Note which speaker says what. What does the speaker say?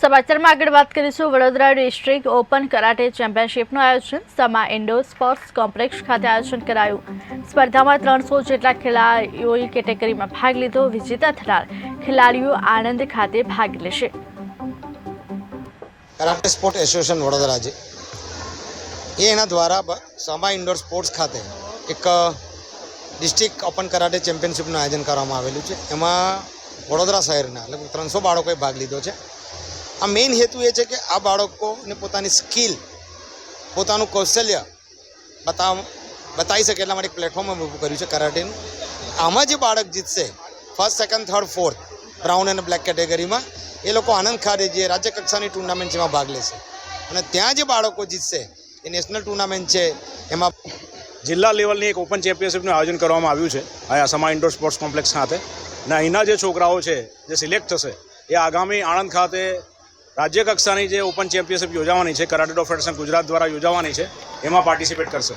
Speaker 1: સમાચારમાં આગળ વાત કરીશું. વડોદરા ડિસ્ટ્રિક્ટ ઓપન કરાટે ચેમ્પિયનશિપનું આયોજન, સમા ઇન્ડોર સ્પોર્ટ્સ કોમ્પ્લેક્ષ ખાતે આયોજન કરાયું. સ્પર્ધામાં ત્રણસો જેટલા ખેલાડીઓએ કેટેગરીમાં ભાગ લીધો. વિજેતા થનાર ખેલાડીઓ આણંદ ખાતે ભાગ લેશે.
Speaker 2: કરાટે સ્પોર્ટ એસોસિએશન વડોદરા એ એના દ્વારા સમા ઇન્ડોર સ્પોર્ટ્સ ખાતે એક ડિસ્ટ્રિક્ટ ઓપન કરાટે ચેમ્પિયનશિપનું આયોજન કરવામાં આવેલું છે. એમાં વડોદરા શહેરના લગભગ ત્રણસો બાળકોએ ભાગ લીધો છે. આ મેઇન હેતુ એ છે કે આ બાળકોને પોતાની સ્કિલ પોતાનું કૌશલ્ય બતાવ, બતાવી શકે એટલા માટે એક પ્લેટફોર્મ ઊભું કર્યું છે કરાટેનું. આમાં જે બાળક જીતશે first second third fourth brown અને બ્લેક કેટેગરીમાં એ લોકો આનંદ ખાતે જે રાજ્ય કક્ષાની ટુર્નામેન્ટ જેમાં ભાગ લેશે. અને ત્યાં જે બાળકો જીતશે, એ નેશનલ ટુર્નામેન્ટ છે, એમાં
Speaker 3: જિલ્લા લેવલની એક ઓપન ચેમ્પિયનશિપનું આયોજન કરવામાં આવ્યું છે, અહીંયા સમા ઇન્ડોર સ્પોર્ટ્સ કોમ્પ્લેક્સ ખાતે. અને અહીંના જે છોકરાઓ છે, જે સિલેક્ટ થશે, એ આગામી આણંદ ખાતે રાજ્ય કક્ષાની જે ઓપન ચેમ્પિયનશિપ યોજાવાની છે, કરાટે ફેડરેશન ગુજરાત દ્વારા યોજાવાની છે, એમાં પાર્ટિસિપેટ કરશે.